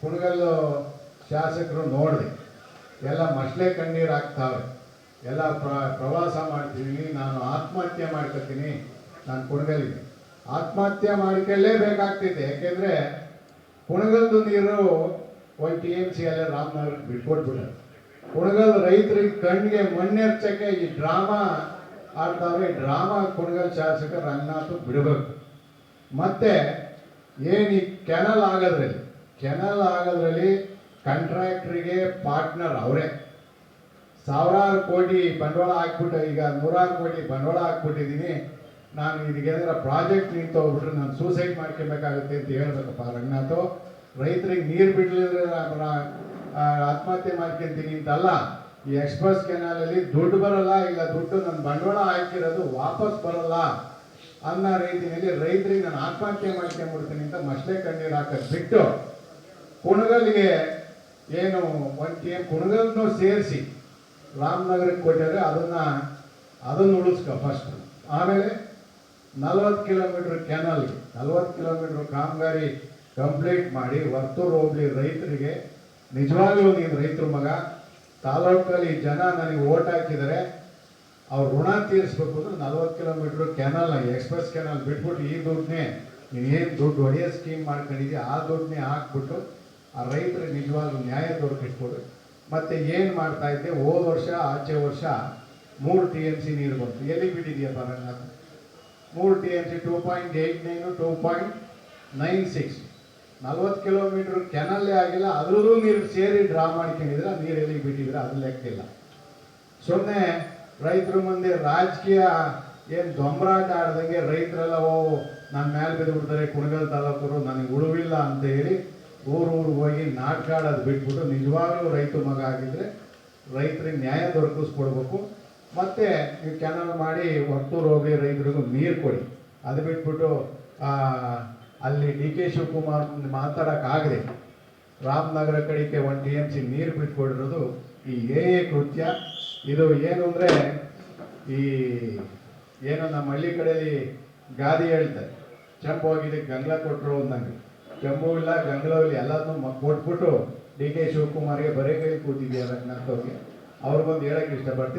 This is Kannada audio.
ಕುಣಗಲ್ಲು ಶಾಸಕರು ನೋಡಿದೆ ಎಲ್ಲ ಮಸ್ಲೆ ಕಣ್ಣೀರು ಆಗ್ತಾವೆ ಎಲ್ಲ ಪ್ರ, ಪ್ರವಾಸ ಮಾಡ್ತೀನಿ ನಾನು ಆತ್ಮಹತ್ಯೆ ಮಾಡ್ಕೊತೀನಿ, ನಾನು ಕುಣಗಲಿಗೆ ಆತ್ಮಹತ್ಯೆ ಮಾಡ್ಕೊಳ್ಳೇಬೇಕಾಗ್ತಿದೆ, ಯಾಕೆಂದರೆ ಕುಣಗಲ್ದು ನೀರು ಒಂದು ಟಿ ಎಂ ಸಿ ಅಲ್ಲೇ ರಾಮನಗರ ಬಿಟ್ಕೊಟ್ಬಿಟ್ರೆ. ಕುಣಗಲ್ ರೈತರಿಗೆ ಕಣ್ಣಿಗೆ ಮಣ್ಣೆರ್ಚಕ್ಕೆ ಈ ಡ್ರಾಮಾ ಆಡ್ತಾವ್ರೆ ಡ್ರಾಮಾ ಕುಣಗಲ್ ಶಾಸಕ ರಂಗನಾಥ್ ಬಿಡಬೇಕು. ಮತ್ತೆ ಏನು ಈ ಕೆನಲ್ ಆಗೋದ್ರಲ್ಲಿ ಕೆನಲ್ ಆಗೋದ್ರಲ್ಲಿ ಕಾಂಟ್ರಾಕ್ಟ್ರಿಗೆ ಪಾರ್ಟ್ನರ್ ಅವರೇ. ಸಾವಿರಾರು ಕೋಟಿ ಬಂಡವಾಳ ಹಾಕ್ಬಿಟ್ಟು, ಈಗ ನೂರಾರು ಕೋಟಿ ಬಂಡವಾಳ ಹಾಕ್ಬಿಟ್ಟಿದ್ದೀನಿ. ನಾನು ಇದಕ್ಕೇನಾರ ಪ್ರಾಜೆಕ್ಟ್ ನಿಂತು ಹೋಗ್ಬಿಟ್ರೆ ನಾನು ಸೂಸೈಡ್ ಮಾಡ್ಕೋಬೇಕಾಗುತ್ತೆ ಅಂತ ಹೇಳ್ಬೇಕಪ್ಪ ರಂಗನಾಥು. ರೈತರಿಗೆ ನೀರು ಬಿಡಲಿದ್ರೆ ಆತ್ಮಹತ್ಯೆ ಮಾಡ್ಕೊಂತೀನಿ ಅಂತಲ್ಲ, ಈ ಎಕ್ಸ್ಪ್ರೆಸ್ ಕೆನಾಲಲ್ಲಿ ದುಡ್ಡು ಬರಲ್ಲ, ಇಲ್ಲ ದುಡ್ಡು ನನ್ನ ಬಂಡವಾಳ ಹಾಕಿರೋದು ವಾಪಸ್ ಬರಲ್ಲ ಅನ್ನೋ ರೀತಿಯಲ್ಲಿ ರೈತರಿಗೆ ನಾನು ಆತ್ಮಹತ್ಯೆ ಮಾಡ್ಕೊಂಬಿಡ್ತೀನಿ ಅಂತ ಮಷ್ಟೇ ಕಣ್ಣೀರು ಹಾಕೋದು. ಬಿಟ್ಟು ಕುಣಗಲ್ಗೆ ಏನು ಎಂ ಕುಣಗಲ್ನು ಸೇರಿಸಿ ರಾಮನಗರಕ್ಕೆ ಕೊಟ್ಟರೆ ಅದನ್ನು ಅದನ್ನು ಉಳಿಸ್ಕೊ ಫಸ್ಟ್ ಆಮೇಲೆ ನಲ್ವತ್ತು ಕಿಲೋಮೀಟ್ರ್ ಕೆನಲ್ಗೆ, ನಲ್ವತ್ತು ಕಿಲೋಮೀಟ್ರ್ ಕಾಮಗಾರಿ ಕಂಪ್ಲೀಟ್ ಮಾಡಿ ವರ್ತೂರು ಹೋಗಲಿ ರೈತರಿಗೆ. ನಿಜವಾಗ್ಲೂ ನೀನು ರೈತರ ಮಗ, ತಾಲೂಕಲ್ಲಿ ಜನ ನನಗೆ ಓಟ್ ಹಾಕಿದರೆ ಅವ್ರು ಋಣ ತೀರಿಸ್ಬೇಕು ಅಂದ್ರೆ ನಲ್ವತ್ತು ಕಿಲೋಮೀಟ್ರ್ ಕೆನಲ್ ಎಕ್ಸ್ಪ್ರೆಸ್ ಕೆನಲ್ ಬಿಟ್ಬಿಟ್ಟು ಈ ದುಡ್ಡನ್ನೇ ನೀನೇನು ದುಡ್ಡು ಹೊಡೆಯೋ ಸ್ಕೀಮ್ ಮಾಡ್ಕೊಂಡಿದ್ದೀವಿ ಆ ದುಡ್ಡನ್ನೇ ಹಾಕ್ಬಿಟ್ಟು ಆ ರೈತರಿಗೆ ನಿಜವಾಗ್ಲೂ ನ್ಯಾಯ ದೊರಕಿಸ್ಬೋದು ಮತ್ತೆ ಏನು ಮಾಡ್ತಾ ಇದ್ದೆ? ಹೋದ ವರ್ಷ, ಆಚೆ ವರ್ಷ ಮೂರು ಟಿ ಎಂ ಸಿ ನೀರು ಬಂತು. ಎಲ್ಲಿ ಬಿಟ್ಟಿದೆಯಪ್ಪ ರಂಗನಾಥ್ ಮೂರು T M C two point eight nine, two point nine six. ನಲ್ವತ್ತು ಕಿಲೋಮೀಟ್ರ್ ಕೆನಲ್ಲೇ ಆಗಿಲ್ಲ ಅದ್ರದ್ದು ನೀರು ಸೇರಿ ಡ್ರಾ ಮಾಡ್ಕೊಂಡಿದ್ರೆ ನೀರು ಎಲ್ಲಿಗೆ ಬಿಟ್ಟಿದ್ರೆ ಅದು ಲೆಕ್ಕಿಲ್ಲ ಸೊನ್ನೆ ರೈತರ ಮುಂದೆ ರಾಜಕೀಯ ಏನು ದೊಂಬರಾಟ ಆಡ್ದಂಗೆ ರೈತರೆಲ್ಲ, ಓ ನನ್ನ ಮೇಲೆ ಬಿದ್ದುಬಿಡ್ತಾರೆ, ಕುಣಗಲ್ ತಾಲೂಕರು ನನಗೆ ಉಳುವಿಲ್ಲ ಅಂತ ಹೇಳಿ ಊರು ಊರು ಹೋಗಿ ನಾಟಕ ಆಡೋದು ಬಿಟ್ಬಿಟ್ಟು ನಿಜವಾಗ್ಲೂ ರೈತ ಮಗ ಆಗಿದ್ರೆ ರೈತರಿಗೆ ನ್ಯಾಯ ದೊರಕಿಸ್ಕೊಡ್ಬೇಕು. ಮತ್ತೆ ನೀವು ಕೆನಲ್ ಮಾಡಿ ವರ್ತೂರು ಹೋಗಿ ರೈತರಿಗೂ ನೀರು ಕೊಡಿ. ಅದು ಬಿಟ್ಬಿಟ್ಟು ಅಲ್ಲಿ ಡಿ ಕೆ ಶಿವಕುಮಾರ್ ಮಾತಾಡೋಕ್ಕಾಗದೆ ರಾಮನಗರ ಕಡೆಗೆ ಒಂದು ಟಿ ಎಂ ಸಿ ನೀರು ಬಿಟ್ಕೊಡಿರೋದು ಈ ಎ ಕೃತ್ಯ. ಇದು ಏನು ಅಂದರೆ ಈ, ಏನು ನಮ್ಮ ಹಳ್ಳಿ ಕಡೆಯಲ್ಲಿ ಗಾದಿ ಹೇಳ್ತಾರೆ. ಚಂಪು ಹೋಗಿದೆ ಗಂಗ್ಲ ಕೊಟ್ಟರು ಅಂದಂಗೆ. ಚೆಂಬು ಇಲ್ಲ ಬೆಂಗಳೂರು ಇಲ್ಲ ಎಲ್ಲದನ್ನೂ ಕೊಟ್ಬಿಟ್ಟು ಡಿ ಕೆ ಶಿವಕುಮಾರ್ಗೆ ಬರೇ ಕೈ ಕೂತಿದ್ಯಾ ರಂಗನಾಥ್ ಅವ್ರಿಗೆ? ಅವ್ರಿಗೊಂದು ಹೇಳಕ್ಕೆ ಇಷ್ಟಪಡ್ತೀನಿ.